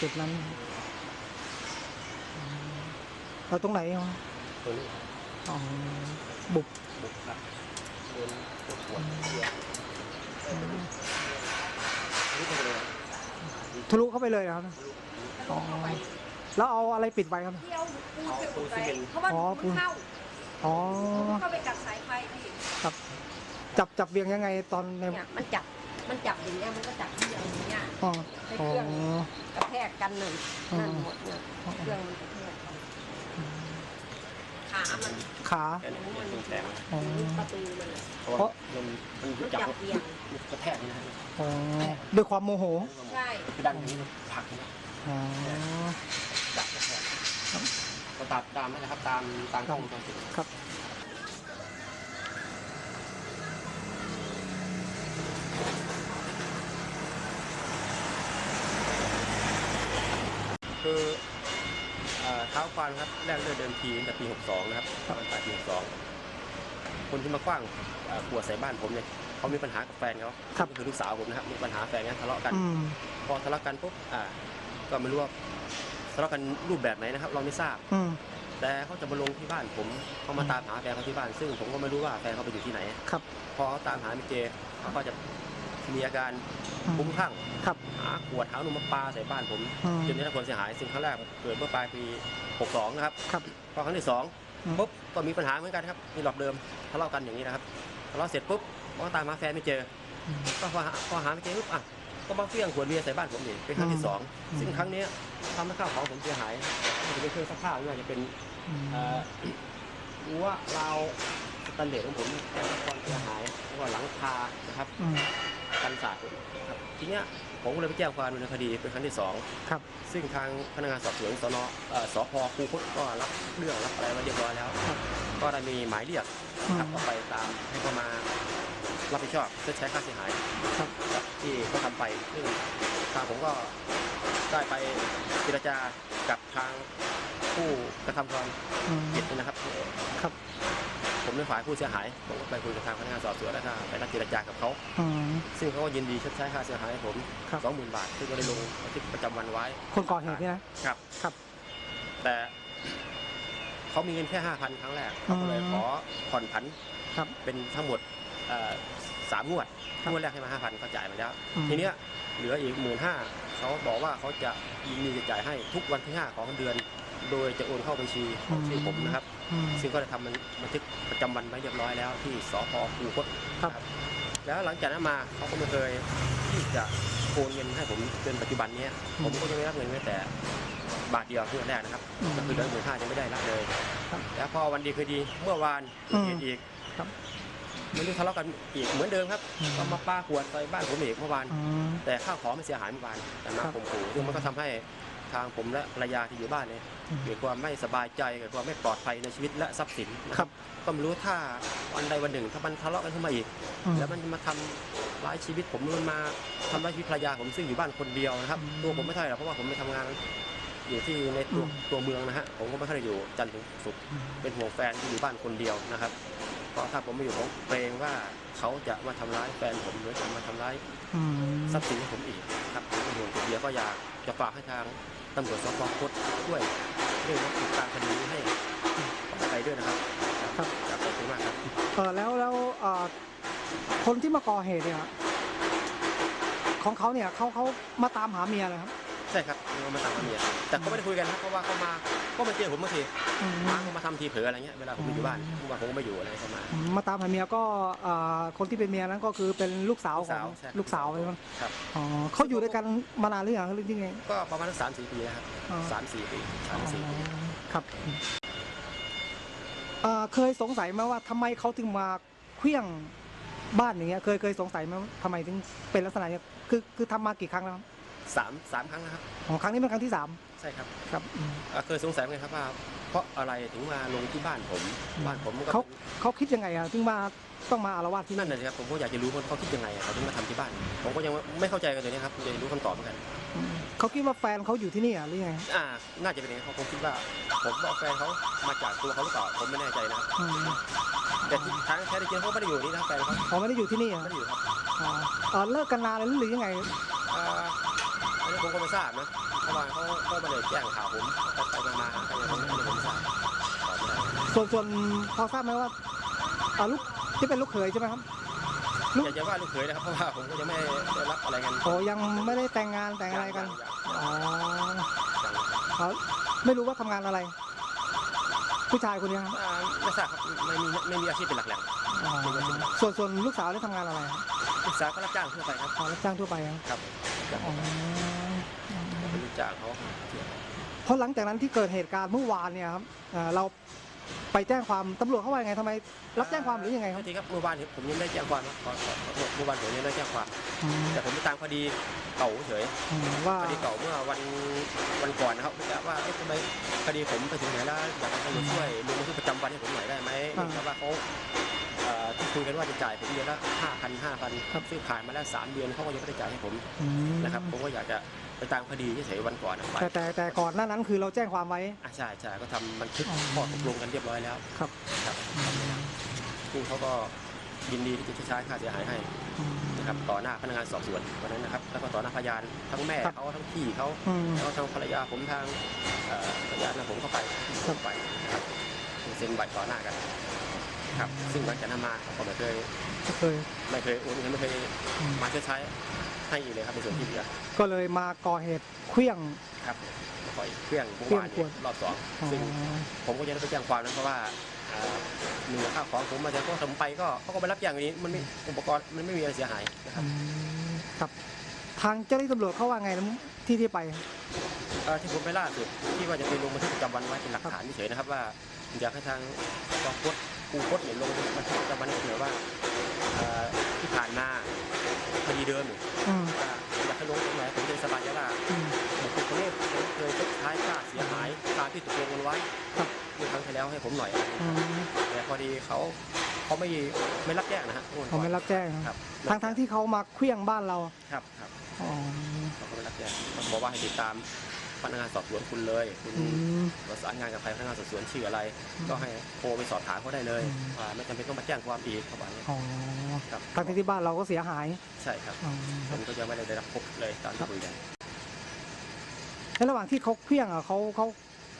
จุดนั้นอืมเราตรงไหนอะตัวนี้อ๋อบุกบุกครับโดนปวดหัวเสียนี่เป็นเลยทะลุเข้าไปเลยเหรอครับอ๋อแล้วเอาอะไรปิดไว้ครับเที่ยวปูนไปอุดไปเพราะว่าอ๋อปูปูนนเข้าอ๋อเข้าไปกัดสายไฟพี่ครับ จับจับเวียงยังไงตอนในเนี่ยมันจับ มันจับอย่างเงี้ยมันก็จับที่อย่างเงี้ย อ๋อให้อ๋อเครื่องกระแทกกันหนึ่งอ๋อนั่นหมดเนี่ยเครื่องมันกระแทกกันขามันขาแค่นี้เป็นแสงอ๋อ ประตูมันอะเพราะว่ามันมันมันจับจับเบี่ยงมันกระแทกนี่นะครับอ๋อด้วยความโมโหใช่คือดันนี้มันผลักนะอ๋อจับกระแทกก็ตามตามนั่นแหละครับ ตามตามกล้องวงจรปิด ครับ คือเอ่อเท้าความครับแรกเริ่มเดิมทีตั้งแต่ปี 62 นะครับตอนปลายปี 62 คนที่มาคว้างเอ่อขวดใส่บ้านผมเนี่ยเขามีปัญหากับแฟนเขาครับ ก็คือลูกสาวผมนะครับมีปัญหาแฟนกันทะเลาะกัน อืม พอทะเลาะกันปุ๊บอ่าก็ไม่รู้ว่าทะเลาะกันรูปแบบไหนนะครับ เราไม่ทราบ อืม แต่เขาจะมาลงที่บ้านผมเขามาตามหาแฟนเขาที่บ้าน ซึ่งผมก็ไม่รู้ว่าแฟนเขาไปอยู่ที่ไหน ครับ พอเขาตามหาไม่เจอเขาก็จะ มีอาการอืมคลุ้มคลั่งครับ หาขวดหาหนุ่มมาปาใส่บ้านผม อืม จนได้รับความเสียหาย ซึ่งครั้งแรกเกิดเมื่อปลายปี 62 นะครับ ครับ พอครั้งที่สองอืม ปุ๊บก็มีปัญหาเหมือนกันครับมีหลอกเดิมทะเลาะกันอย่างนี้นะครับทะเลาะเสร็จปุ๊บก็ตามหาแฟนไม่เจออืมก็พอหาพอหาไม่เจอปุ๊บอะก็มาเฟี้ยงขวดเบียร์ใส่บ้านผมอีกเป็นครั้งที่สองอืม ซึ่งครั้งเนี้ยทำให้ข้าวของผมเสียหายไม่ว่าจะเป็นเครื่องซักผ้าไม่ว่าจะเป็นอืม เอ่อรั้วราวสแตนเลสของผมแต่ละความเสียหายแล้วก็หลังคานะครับ อืม กันศาสตร์ครับทีเนี้ยผมก็เลยไปแจ้งความดำเนินคดีเป็นครั้งที่สองครับ ซึ่งทางพนักงานสอบสวนสนเอ่อสพคูคตก็รับเรื่องรับอะไรมาเรียบร้อยแล้ว ครับก็ได้มีหมายเรียกอืครับมก็ไปตามให้เขามารับผิดชอบชดใช้ค่าเสียหาย ครับกับที่เขาทำไปซึ่งทางผมก็ได้ไปเจรจากับทางผู้กระทำความอืมผิดนะครับ ครับ ผมในฝ่ายผู้เสียหายผมก็ไปคุยกับทางพนักงานสอบสวนแล้วก็ไปนัดเจรจากับเขาอืมซึ่งเขาก็ยินดีชดใช้ค่าเสียหายให้ผมครับ สองหมื่นบาทซึ่งก็ได้ลงบันทึกประจำวันไว้คนก่อเหตุเนี่ยนะ ครับ ครับ แต่เขามีเงินแค่ห้าพันครั้งแรกเขาก็เลยอืมขอผ่อนผันครับ เป็นทั้งหมดเอ่อสามงวดครับ งวดแรกให้มาห้าพันเขาจ่ายมาแล้ว อืมทีเนี้ยเหลืออีกหมื่นห้าเขาบอกว่าเขาจะยินดีจะจ่ายให้ทุกวันที่ห้าของเดือน โดยจะโอนเข้าบัญชีของชื่อผมนะครับอืมซึ่งก็ได้ทำบันทึกประจำวันไว้เรียบร้อยแล้วที่สพคูคตครับ แล้วหลังจากนั้นมาเขาก็ไม่เคยที่จะโอนเงินให้ผมจนปัจจุบันเนี้ยผมก็ยังไม่รับเงินแม้แต่บาทเดียวที่วันแรกนะครับอืมก็คือเดือนหมื่นห้ายังไม่ได้รับเลยครับแล้วพอวันดีคือดีเมื่อวานอืมเห็นอีกครับไม่รู้ทะเลาะกันอีกเหมือนเดิมครับอืมก็มาปาขวดใส่บ้านผมอีกเมื่อวานอืมแต่ข้าวของไม่เสียหายเมื่อวานแต่มาครับข่มขู่ซึ่งมันก็ทำให้ ทางผมและภรรยาที่อยู่บ้านเนี่ยอืมเกิดความไม่สบายใจเกิดความไม่ปลอดภัยในชีวิตและทรัพย์สินนะคครัรับบก็ไม่รู้ถ้าวันใดวันหนึ่งถ้ามันทะเลาะกันขึ้นมาอีกอืมแล้วมันจะมาทำร้ายชีวิตผมมันมาทำร้ายชีวิตภรรยาผมซึ่งอยู่บ้านคนเดียวนะครับอืมตัวผมไม่เท่าไหร่หรอกเพราะว่าผมไปทำงานอยู่ที่ในตัวอืมตัวเมืองนะฮะผมก็ไม่ค่อยได้อยู่จันทร์ถึงศุกร์อืมเป็นห่วงแฟนที่อยู่บ้านคนเดียวนะครับเพราะถ้าผมไม่อยู่ผมเกรงว่าเขาจะมาทำร้ายแฟนผมหรือจะมาทำร้ายอืมทรัพย์สินของผมอีกครับผมเป็นห่วงตัวเดียวก็อยากจะฝากให้ทาง ตำรวจสพคดช่วยเรื่องติดตามคดีนี้ให้ปลอไปด้วยนะครับครับขอบคุณมากครับเออแล้วแล้วเอ่อคนที่มาก่อเหตุเนี่ย ของเขาเนี่ยเขาเขามาตามหาเมียเลยครับ ใช่ครับเรามาตามมาเมียแต่เขาไม่ได้คุยกันนะเพราะว่าเขามาก็มาเจอผมบางทีอืมมาเขามาทำทีเผลออะไรเงี้ยเวลาผมไม่อยู่บ้านเมื่อวานผมก็ไม่อยู่อะไรเขามามาตามหาเมียก็เอ่อคนที่เป็นเมียนั้นก็คือเป็นลูกสาวลูกขอสาวงใช่ลูกสาวใช่ไหมครับอ๋อเขาอยู่ด้วยกันมานานหรือยังหรือยังไงก็ประมาณสักสามสี่ปีแล้วครับอ๋อสามสี่ปีสามสี่ปีครับเอ่อเคยสงสัยไหมว่าทำไมเขาถึงมาเคลี้ยงบ้านอย่างเงี้ยเคยเคยสงสัยไหมว่าทำไมถึงเป็นลักษณะเนี้ยคือคือทำมากี่ครั้งแล้วครับ สามสามครั้งนะครับของครั้งนี้เป็นครั้งที่สามใช่ครับครับอืมอ่าเคยสงสัยไหมครับว่า เพราะอะไรถึงมาลงที่บ้านผมอืมบ้านผมก็เขาเขาคิดยังไงอะถึงมาต้องมาอารวาสที่นั่นั่นนน่ะสิครับผมก็อยากจะรู้ว่าเขาคิดยังไงอะเขาถึงมาทำที่บ้าน ผมก็ยังไม่เข้าใจกันเลยนะครับอยากจะรู้คำตอบเหมือนกัน อืมเขาคิดว่าแฟนเขาอยู่ที่นี่อะหรือยังไงอ่า น่าจะเป็นอย่างนี้นเขาคงคิดว่า ผมบอกแฟนเขามาจากตัวเขาหรือเปล่าผมไม่แน่ใจนะครับอืมแต่ที่ทางแท้จริงเขาไม่ได้อยู่นี่นะแฟนเขาเขาไม่ได้อยู่ที่นี่อะไม่ได้อยู่ครับอ๋อเอ่อเลิกกันนานแล้วหรือยังไงอ่าอันนี้ ผมก็ไม่ทราบนะเพราะว่าเขาเขาไม่ได้แจ้งข่าวผมเขาไปมาๆหากันอย่างนี้อันนี้ผมไม่ทราบตอบไม่ได้ส่วนส่วนพอทราบไหมว่าอ่าลูกที่เป็นลูกเขยใช่ไหมครับ ลูก อยากจะว่าลูกเขยนะครับเพราะว่าผมก็ยังไม่ได้รับอะไรกันโอ้ยังไม่ได้แต่งงานแต่งอะไรกันยังอ๋อยังยังเขาไม่รู้ว่าทำงานอะไร ผู้ชายคนนี้ครับอ่าไม่ทราบครับไม่มีไม่มีอาชีพเป็นหลักแหล่งอ๋อส่วนส่วนลูกสาวได้ทำงานอะไรครับลูกสาวก็รับจ้างทั่วไปครับอ๋อรับจ้างทั่วไปครับ ครับ อ๋อ เป็นลูกจ้างเขาเพราะหลังจากนั้นที่เกิดเหตุการณ์เมื่อวานเนี่ยครับเอ่อเราไปแจ้งความตำรวจเขาว่ายังไงทำไมรับแจ้งความหรือยังไงครับ ทีครับเมื่อวานนี้ผมยังไม่ได้แจ้งความนะขอขอขอโทษเมื่อวานผมยังไม่ได้แจ้งความอืมแต่ผมไปตามคดีเก่าเฉยอืมว่าคดีเก่าเมื่อวันวันก่อนนะครับว่าเอ๊ะทำไมคดีผมไปถึงไหนแล้วอยากให้ตำรวจช่วยลงบันทึกประจำวันให้ผมหน่อยได้ไหมเนื่องจากว่าเขาเอ่อที่คุยกันว่าจะจ่ายผมเดือนละห้าพันห้าพันครับซึ่งผ่านมาแล้วสามเดือนเขาก็ยังไม่ได้จ่ายให้ผมอืมนะครับผมก็อยากจะ ไปตามคดีเฉยๆวันก่อนนะไปแต่แต่แต่ก่อนหน้านั้นคือเราแจ้งความไว้ อะใช่ใช่ก็ทำบันทึกอ๋อ ข้อตกลงกันเรียบร้อยแล้วครับครับซึ่งเขาก็ยินดีที่จะชดใช้ค่าเสียหายให้อืมนะครับต่อหน้าพนักงานสอบสวนวันนั้นนะครับ แล้วก็ต่อหน้าพยานทั้งแม่ครับเขาทั้งพี่เขา อืม แล้วก็ทางภรรยาผมทางเอ่อพยานนะผมเข้าไปครับเข้าไปนะครับเซ็นใบต่อหน้ากันครับ ซึ่งหลังจากนั้นมาเขาก็ไม่เคยก็เคย ไม่เคยโอนเงินไม่เคยอืม มาชดใช้ ให้อีกเลยครับในส่วนที่เหลือก็เลยมาก่อเหตุเคลี้ยงครับแล้วก็อีกเครื่องเมื่อวานเครื่องขวดรอบสองอ๋อซึ่งผมก็ยังได้ไปแจ้งความนะเพราะว่าอ่าหนึ่งข้าวของผมมาจากพวกทำไปก็เขาก็ไปรับอย่างนี้มันไม่อุปกรณ์มันไม่มีอะไรเสียหายนะครับอืมครับทางเจ้าหน้าที่ตำรวจเขาว่าไงนะที่ที่ไปเอ่อที่ผมไปล่าสุดที่ว่าจะไปลงบันทึกประจำวันไว้เป็นหลักฐานเฉยๆนะครับว่าอยากให้ทางกองพดกูพดเนี่ยลงบันทึกประจำวันให้หน่อยว่าเอ่อที่ผ่านมา คดีเดิมเนี่ยอืมว่าอยากให้ลงตรงไหนผมจะสบายใจว่าอืมบุคคลคนนี้เคยชดใช้ค่าเสียหายตามที่ตกลงกันไว้ครับเมื่อครั้งที่แล้วให้ผมหน่อยอืมแต่พอดีเขาเขาไม่ไม่รับแจ้งนะฮะเขาไม่รับแจ้งครับทั้งทั้งที่เขามาเคลี้ยงบ้านเรา ครับครับ อ๋อ เขาก็ไม่รับแจ้งเขาบอกว่าให้ติดตาม พนักงานสอบสวนคุณเลย คุณอืมประสานงานกับใครพนักงานสอบสวนชื่ออะไรอืมก็ให้โทรไปสอบถามเขาได้เลยอืมว่าไม่จำเป็นต้องมาแจ้งความอีกเขาบอกอย่างนี้อ๋อครับทั้งที่ที่บ้านเราก็เสียหาย ใช่ครับอ๋อคผรับมก็ยังไม่ได้ได้รับพบเลยตามที่คุยกันในระหว่างที่เขาเคลี้ยงอะเขาเขา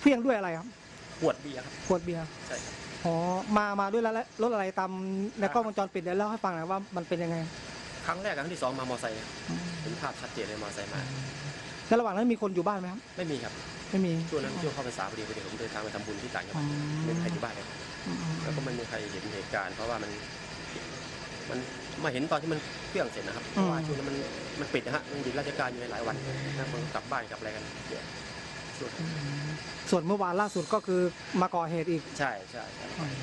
เคลี้ยงด้วยอะไรครับขวดเบียร์ครับขวดเบียร์ใช่ครับอ๋อมามาด้วยแล้วรถอะไรตามในกล้องวงจรปิดเดี๋ยวเล่าให้ฟังหน่อยว่ามันเป็นยังไง ครั้งแรกกับครั้งที่สองมามอไซค์อืมเห็นภาพชัดเจนเลยมอไซค์มา ในระหว่างนั้นมีคนอยู่บ้านไหมครับ ไม่มีครับไม่มี ช่วงนั้นช่วงเข้าพรรษาพอดีพอดีผมเดินทางไปทำบุญที่ต่างจังหอืวัดมไม่มีใครอยู่บ้านเลยอืมอืมแล้วก็ไม่มีใครเห็นเหตุการณ์เพราะว่ามันมันมาเห็นตอนที่มันเครื่องเสร็จนะครับเพราะว่าช่วงนั้นมันมันปิดนะฮะมันหยุดราชการอยู่ในหลายวันนะมันกลับบ้านกลับอะไรกันเยอะช่วงอืมส่วนเมื่อวานล่าสุดก็คือมาก่อเหตุอีก ใช่ใช่ใช่อืม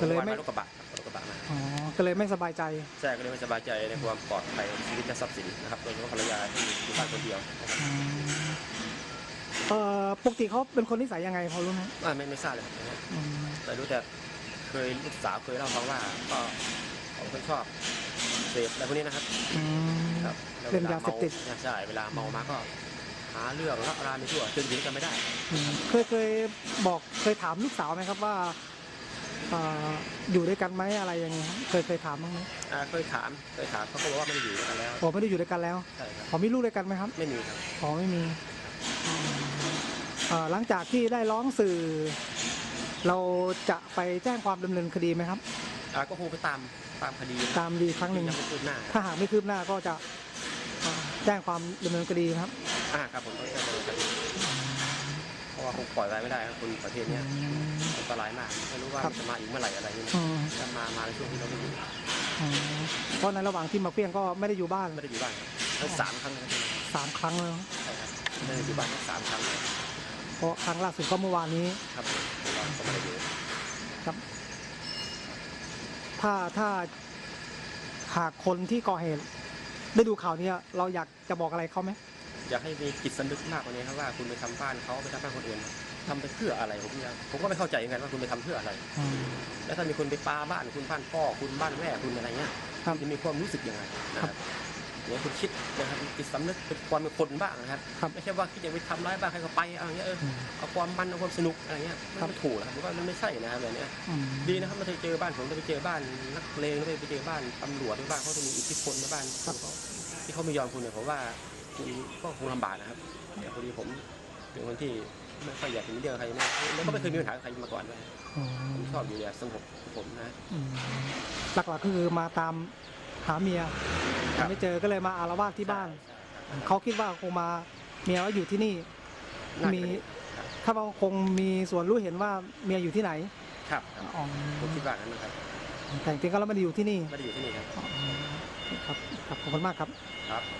ก็เลยไม่รถกระบะครับรถกระบะมา อ๋อ ก็เลยไม่สบายใจ ใช่ก็เลยไม่สบายใจในความปลอดภัยของชีวิตและทรัพย์สินนะครับโดยเฉพาะภรรยาที่อยู่บ้านคนเดียวนะครับอืมเอ่อปกติเขาเป็นคนนิสัยยังไงพอรู้ไหมอ่าไม่ไม่ทราบเลยนะครับอืมแต่รู้แต่เคยลูกสาวเคยเล่าฟังว่าก็เขาเป็นคนชอบเสพอะไรพวกนี้นะครับอืม ครับแล้วเล่นยาเสพติด วลใช่เวลาเมามาก็หาเรื่องละรานไปทั่วจนถึงกันไม่ได้ อืมเคยเคยบอกเคยถามลูกสาวไหมครับว่าเอ่ออยู่ด้วยกันไหมอะไรยังไงครับเคยเคยถามบ้างไหมอ่าเคยถามเคยถามเขาก็บอกว่าไม่ได้อยู่ด้วยกันแล้วผมไม่ได้อยู่ด้วยกันแล้วใช่ครับขอมีลูกด้วยกันไหมครับไม่มีครับขอไม่มีอืมเอ่อหลังจากที่ได้ร้องสื่อ เราจะไปแจ้งความดำเนินคดีไหมครับ อ่าก็คงไปตามตามคดีตามดีครั้งหนึ่ง ยังไม่คืบหน้าถ้าหากไม่คืบหน้าก็จะเอ่อแจ้งความดำเนินคดีนะครับ อ่าครับผมต้องแจ้งดำเนินคดีเพ ราะว่าคงปล่อยไว้ไม่ได้ครับคนประเทศเนี้ยอันตรายมากไม่รู้ว่าครับมันจะมาอีกเมื่อไหร่อะไรนี่อืมจะมามาในช่วงที่เราไม่อยู่อืมเพราะในระหว่างที่มาเพี้ยงก็ไม่ได้อยู่บ้านไม่ได้อยู่บ้านครับทั้งสามครั้งนะครับสามครั้งแล้วใช่ครับไม่ได้อยู่บ้านทั้งสามครั้งเลยเพราะครั้งล่าสุดก็เมื่อวานนี้ ครับเราก็ไม่ได้อยู่ครับถ้าถ้าหากคนที่ก่อเหตุ ได้ดูข่าวนี้เราอยากจะบอกอะไรเขาไหม อยากให้มีจิตสำนึกมากกว่านี้ครับว่าคุณไปทำบ้านเขาไปทำบ้านคนอื่นทำไปเพื่ออะไรผมยังผมก็ไม่เข้าใจเหมือนกันว่าคุณไปทำเพื่ออะไรอืมแล้วถ้ามีคนไปปาบ้านคุณบ้านพ่อคุณบ้านแม่คุณอะไรเงี้ยครับจะมีความรู้สึกยังไงนะครับเนี่ยคุณคิดนะครับจิตสำนึกเป็นความเป็นคนบ้างนะครับครับไม่ใช่ว่าคิดจะไปทำร้ายบ้างใครก็ไปอะไรเงี้ยเอออืมเอาความมันเอาความสนุกอะไรเงี้ยมันครับไม่ถูกนะครับผมว่ามันไม่ใช่นะครับแบบเนี้ยอืมดีนะครับมาเคยเจอบ้านผมจะไปเจอบ้านนักเลงแล้วไปเจอบ้านตำรวจหรือบ้านเขาจะมีอิทธิพลในบ้านเขาที่เขาไม่ยอมคุณเนี่ยผมว่าคุณ ก็คงลำบากนะครับแต่พอดีผมเป็นคนที่ไม่ค่อยอยากมีเรื่องกับใครนะแล้วก็ไม่เคยมีปัญหากับใครมาก่อนเลยอืมผมชอบอยู่แบบสงบผมนะอืมหลักๆก็คือมาตามหาเมียครับไม่เจอก็เลยมาอารวาสที่บ้านใช่เขาคิดว่าคงมาเมียว่าอยู่ที่นี่น่าจะมีเป็นครับถ้าว่าคงมีส่วนรู้เห็นว่าเมียอยู่ที่ไหน ครับครับอ๋อผมคิดว่างั้นนะครับ แต่จริงๆก็แล้วไม่ได้อยู่ที่นี่ไม่ได้อยู่ที่นี่ครับอ๋อครับครับขอบคุณมากครับ ครับ